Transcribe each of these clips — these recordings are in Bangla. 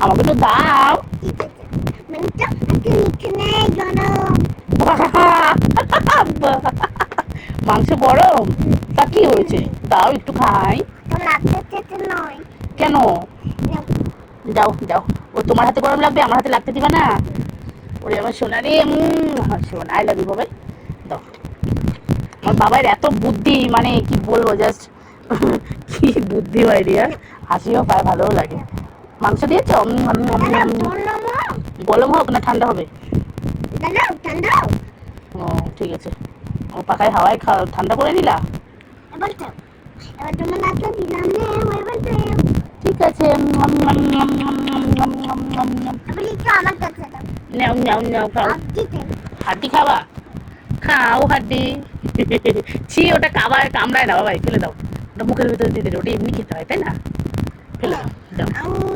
আমাকে তো দাও। মাংস গরম? তা কি হয়েছে? দাও একটু খাই। কেন? যাও যাও। ও তোমার হাতে গরম লাগবে আমার হাতে লাগতে দিবা না। ওরে আমার সোনা রে সোনা আই লাভ ইউ বাবাই দাও। আমার বাবার এত বুদ্ধি মানে কি বলব জাস্ট কি বুদ্ধি হয় রিয়া হাসিও পায় ভালোও লাগে। মাংস দিয়েছ গরম হোক না ঠান্ডা হবে ও ঠিক আছে ও পাখায় হাওয়ায় ঠান্ডা করে নিলা ঠিক আছে হাড্ডি খাওয়া খাও হাড্ডি ছি ওটা কাবার কামড়ায় না বাবা ফেলে দাও ওটা মুখের ভিতরে দিয়ে দিলে ওটা এমনি খেতে হয় তাই না ফেলে দাও দাও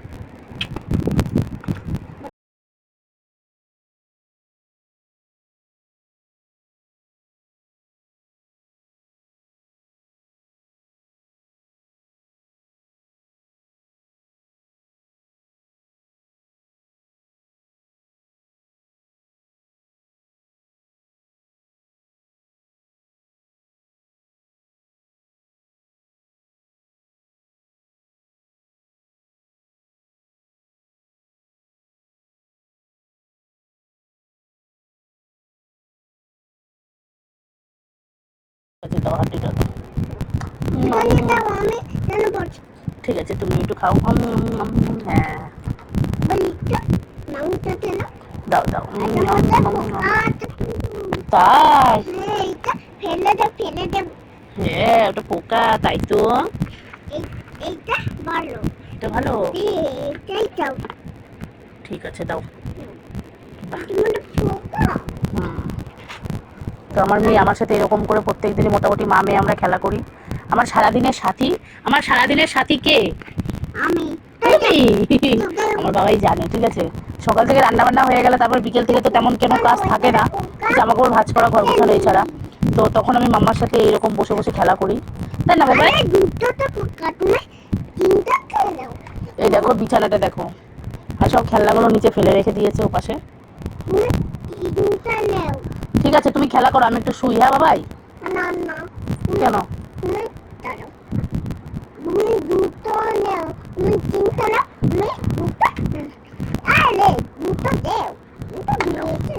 ঠিক আছে তুমি একটু খাও। হ্যাঁ। দাও দাও। হ্যাঁ, ওটা পোকা তাই তো। এইটা ভালো। এটা ভালো ঠিক আছে দাও। আমার মেয়ে আমার সাথে এরকম করে প্রত্যেক দিনই মোটামুটি মা মেয়ে আমরা খেলা করি। আমার সারাদিনের সাথী আমার সারাদিনের সাথী কে? আমি। আমার বাবাই জানে ঠিক আছে? সকাল থেকে রান্না বান্না হয়ে গেলে তারপর বিকেল থেকে তো তেমন কোনো কাজ থাকে না। জামা কাপড় ভাজ করা ঘর গোছানো এছাড়া। তো তখন আমি মাম্মার সাথে এরকম বসে বসে খেলা করি। তাই না বাবা এই দেখো বিছানাটা দেখো। আর সব খেলনাগুলো নিচে ফেলে রেখে দিয়েছে ও ঠিক আছে তুমি খেলা করো আমি একটু শুই হ্যাঁ বাবাই? না না কেন? তুমি দুটো নেও তুমি তিনটা নাও তুমি দুটো আরে দুটো দেও দুটো দিয়েছে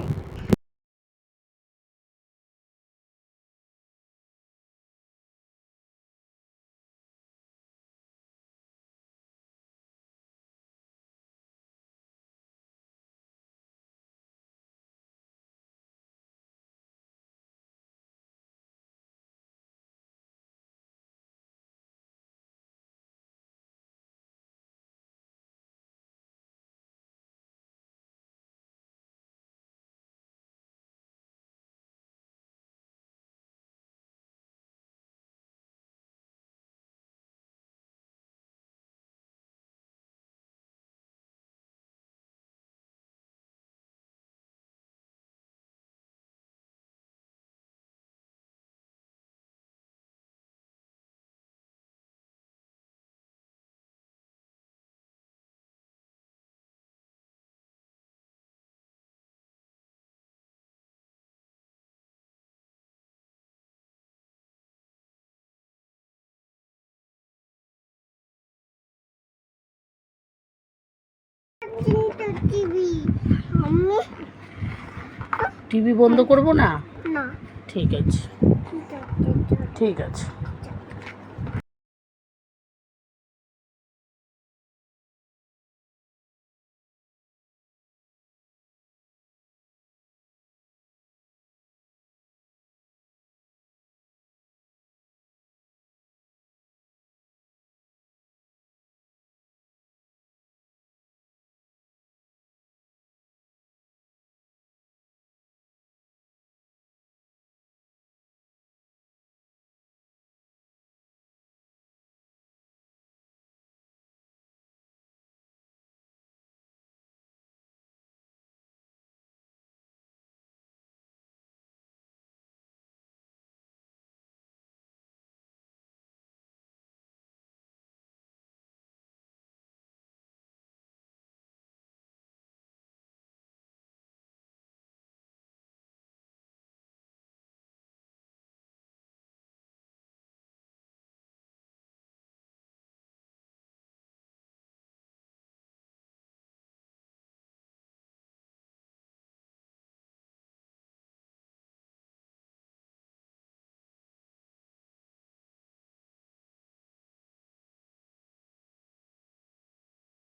টিভি বন্ধ করব না? ঠিক আছে। ঠিক আছে।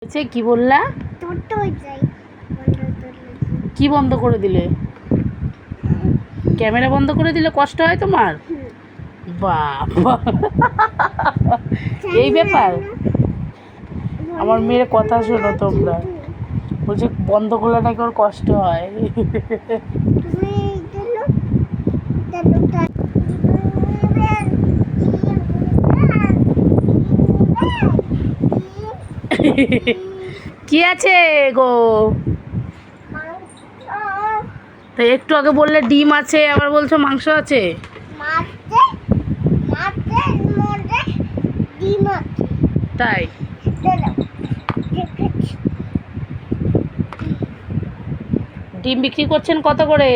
হয়েছে কি বললা? কি বন্ধ করে দিলে? ক্যামেরা বন্ধ করে দিলে কষ্ট হয় তোমার? বাবা। এই ব্যাপার? আমার মেয়ের কথা শোনো তোমরা। বলছে বন্ধ করলে নাকি ওর কষ্ট হয় তুমি গেল গেল কি আছে গো? তা একটু আগে বললে ডিম আছে আবার বলছো মাংস আছে? তাই? ডিম বিক্রি করছেন কত করে?